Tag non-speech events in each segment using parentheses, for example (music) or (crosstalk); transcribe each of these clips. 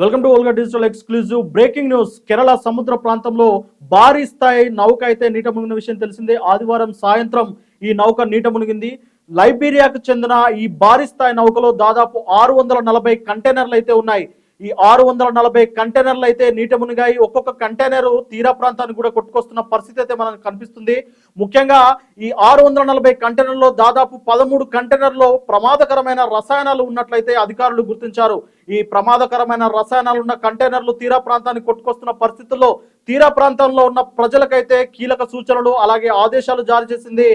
Welcome to Olga digital exclusive breaking news. Kerala సముద్ర ప్రాంతంలో భారీ స్థాయి నౌక అయితే నీట మునిగిన విషయం తెలిసిందే. ఆదివారం సాయంత్రం ఈ నౌక నీట మునిగింది. లైబీరియాకు చెందిన ఈ భారీ స్థాయి నౌకలో దాదాపు ఆరు వందల నలభై కంటైనర్లు అయితే ఉన్నాయి. ఈ ఆరు వందల నలభై కంటైనర్లు అయితే నీట మునిగాయి. ఒక్కొక్క కంటైనర్ తీర ప్రాంతానికి కూడా కొట్టుకొస్తున్న పరిస్థితి అయితే మనకు కనిపిస్తుంది. ముఖ్యంగా ఈ ఆరు వందల నలభై కంటైనర్లో దాదాపు పదమూడు కంటైనర్లో ప్రమాదకరమైన రసాయనాలు ఉన్నట్లయితే అధికారులు గుర్తించారు. ఈ ప్రమాదకరమైన రసాయనాలు ఉన్న కంటైనర్లు తీరా ప్రాంతానికి కొట్టుకొస్తున్న పరిస్థితుల్లో తీర ప్రాంతంలో ఉన్న ప్రజలకైతే కీలక సూచనలు అలాగే ఆదేశాలు జారీ చేసింది.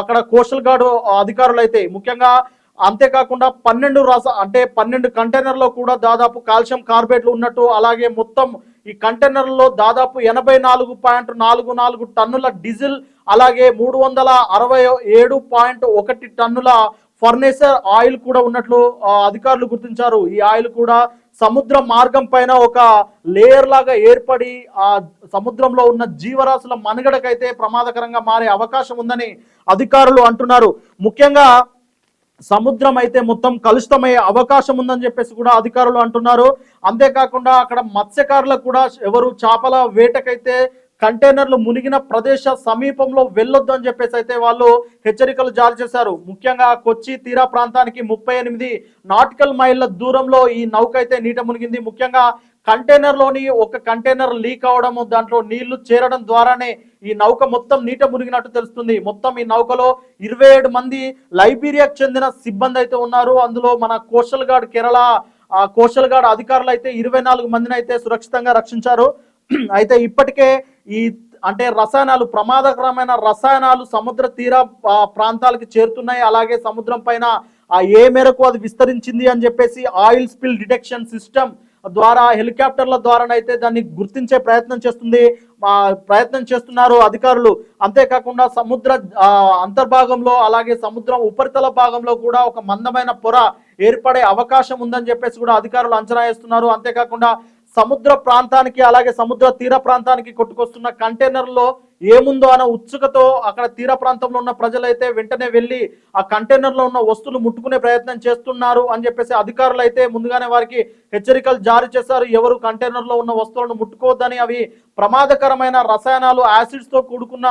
అక్కడ కోస్టల్ గార్డు అధికారులు అయితే ముఖ్యంగా అంతేకాకుండా పన్నెండు రాస అంటే పన్నెండు కంటైనర్లో కూడా దాదాపు కాల్షియం కార్బేట్లు ఉన్నట్టు అలాగే మొత్తం ఈ కంటైనర్లో దాదాపు ఎనభై నాలుగు పాయింట్ నాలుగు నాలుగు టన్నుల డీజిల్ అలాగే మూడు వందల అరవై ఏడు పాయింట్ ఒకటి టన్నుల ఫర్నేసర్ ఆయిల్ కూడా ఉన్నట్లు అధికారులు గుర్తించారు. ఈ ఆయిల్ కూడా సముద్ర మార్గం పైన ఒక లేయర్ లాగా ఏర్పడి ఆ సముద్రంలో ఉన్న జీవరాశుల మనుగడకైతే ప్రమాదకరంగా మారే అవకాశం ఉందని అధికారులు అంటున్నారు. ముఖ్యంగా సముద్రం అయితే మొత్తం కలుషితమయ్యే అవకాశం ఉందని చెప్పేసి కూడా అధికారులు అంటున్నారు. అంతేకాకుండా అక్కడ మత్స్యకారులకు కూడా ఎవరు చేపల వేటకైతే కంటైనర్లు మునిగిన ప్రదేశ సమీపంలో వెళ్ళొద్దు అని చెప్పేసి అయితే వాళ్ళు హెచ్చరికలు జారీ చేశారు. ముఖ్యంగా కొచ్చి తీరా ప్రాంతానికి ముప్పై ఎనిమిది నాటికల్ మైళ్ళ దూరంలో ఈ నౌక అయితే నీట మునిగింది. ముఖ్యంగా కంటైనర్లోని ఒక కంటైనర్ లీక్ అవడం దాంట్లో నీళ్ళు చేరడం ద్వారానే ఈ నౌక మొత్తం నీట మునిగినట్టు తెలుస్తుంది. మొత్తం ఈ నౌకలో ఇరవై ఏడు మంది లైబీరియాకు చెందిన సిబ్బంది అయితే ఉన్నారు. అందులో మన కోస్టల్ గార్డ్ కేరళ ఆ, కోస్టల్ గార్డ్ అధికారులు అయితే ఇరవై నాలుగు మందిని అయితే సురక్షితంగా రక్షించారు. (clears throat) అయితే ఇప్పటికే ఈ అంటే రసాయనాలు ప్రమాదకరమైన రసాయనాలు సముద్ర తీర ప్రాంతాలకు చేరుతున్నాయి. అలాగే సముద్రం పైన ఆ ఏ మేరకు అది విస్తరించింది అని చెప్పేసి ఆయిల్ స్పిల్ డిటెక్షన్ సిస్టమ్ ద్వారా హెలికాప్టర్ల ద్వారానైతే దాన్ని గుర్తించే ప్రయత్నం చేస్తుంది. ప్రయత్నం చేస్తున్నారు అధికారులు. అంతేకాకుండా సముద్ర అంతర్భాగంలో అలాగే సముద్రం ఉపరితల భాగంలో కూడా ఒక మందమైన పొర ఏర్పడే అవకాశం ఉందని చెప్పేసి కూడా అధికారులు అంచనా వేస్తున్నారు. అంతేకాకుండా సముద్ర ప్రాంతానికి అలాగే సముద్ర తీర ప్రాంతానికి కొట్టుకొస్తున్న కంటైనర్లో ఏముందో అన్న ఉత్సుకతో అక్కడ తీర ప్రాంతంలో ఉన్న ప్రజలైతే వెంటనే వెళ్ళి ఆ కంటైనర్లో ఉన్న వస్తువులు ముట్టుకునే ప్రయత్నం చేస్తున్నారు అని చెప్పేసి అధికారులు అయితే ముందుగానే వారికి హెచ్చరికలు జారీ చేశారు. ఎవరు కంటైనర్లో ఉన్న వస్తువులను ముట్టుకోవద్దని అవి ప్రమాదకరమైన రసాయనాలు యాసిడ్స్తో కూడుకున్న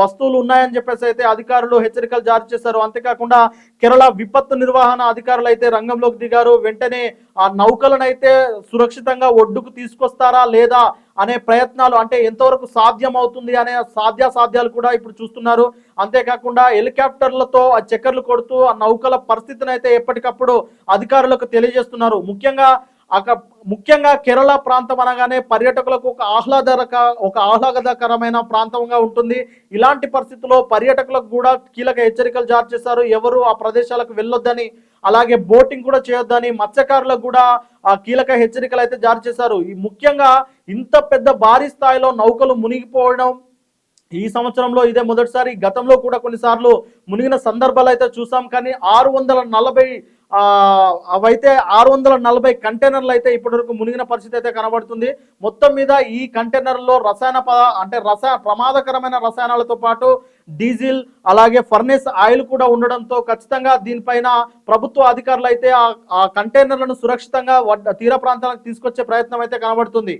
వస్తువులు ఉన్నాయని చెప్పేసి అయితే అధికారులు హెచ్చరికలు జారీ చేశారు. అంతేకాకుండా కేరళ విపత్తు నిర్వహణ అధికారులు అయితే రంగంలోకి దిగారు. వెంటనే ఆ నౌకలను అయితే సురక్షితంగా ఒడ్డుకు తీసుకొస్తారా లేదా అనే ప్రయత్నాలు అంటే ఎంతవరకు సాధ్యం అవుతుంది అనే సాధ్యాసాధ్యాలు కూడా ఇప్పుడు చూస్తున్నారు. అంతేకాకుండా హెలికాప్టర్లతో ఆ చక్కర్లు కొడుతూ ఆ నౌకల పరిస్థితిని అయితే ఎప్పటికప్పుడు అధికారులకు తెలియజేస్తున్నారు. ముఖ్యంగా అక్కడ ముఖ్యంగా కేరళ ప్రాంతం అనగానే పర్యాటకులకు ఒక ఆహ్లాదక ఒక ఆహ్లాదకరమైన ప్రాంతంగా ఉంటుంది. ఇలాంటి పరిస్థితుల్లో పర్యాటకులకు కూడా కీలక హెచ్చరికలు జారీ చేశారు. ఎవరు ఆ ప్రదేశాలకు వెళ్ళొద్దని అలాగే బోటింగ్ కూడా చేయొద్దని మత్స్యకారులకు కూడా ఆ కీలక హెచ్చరికలు అయితే జారీ చేశారు. ఈ ముఖ్యంగా ఇంత పెద్ద భారీ స్థాయిలో నౌకలు మునిగిపోవడం ఈ సంవత్సరంలో ఇదే మొదటిసారి గతంలో కూడా కొన్నిసార్లు మునిగిన సందర్భాలు అయితే చూసాం. కానీ ఆరు వందల నలభై అవైతే ఆరు వందల నలభై కంటైనర్లు అయితే ఇప్పటివరకు మునిగిన పరిస్థితి అయితే కనబడుతుంది. మొత్తం మీద ఈ కంటైనర్లో రసాయన పద అంటే రస ప్రమాదకరమైన రసాయనాలతో పాటు డీజిల్ అలాగే ఫర్నేస్ ఆయిల్ కూడా ఉండడంతో ఖచ్చితంగా దీనిపైన ప్రభుత్వ అధికారులు అయితే ఆ ఆ కంటైనర్లను సురక్షితంగా వడ్డ- తీర ప్రాంతాలకు తీసుకొచ్చే ప్రయత్నం అయితే కనబడుతుంది.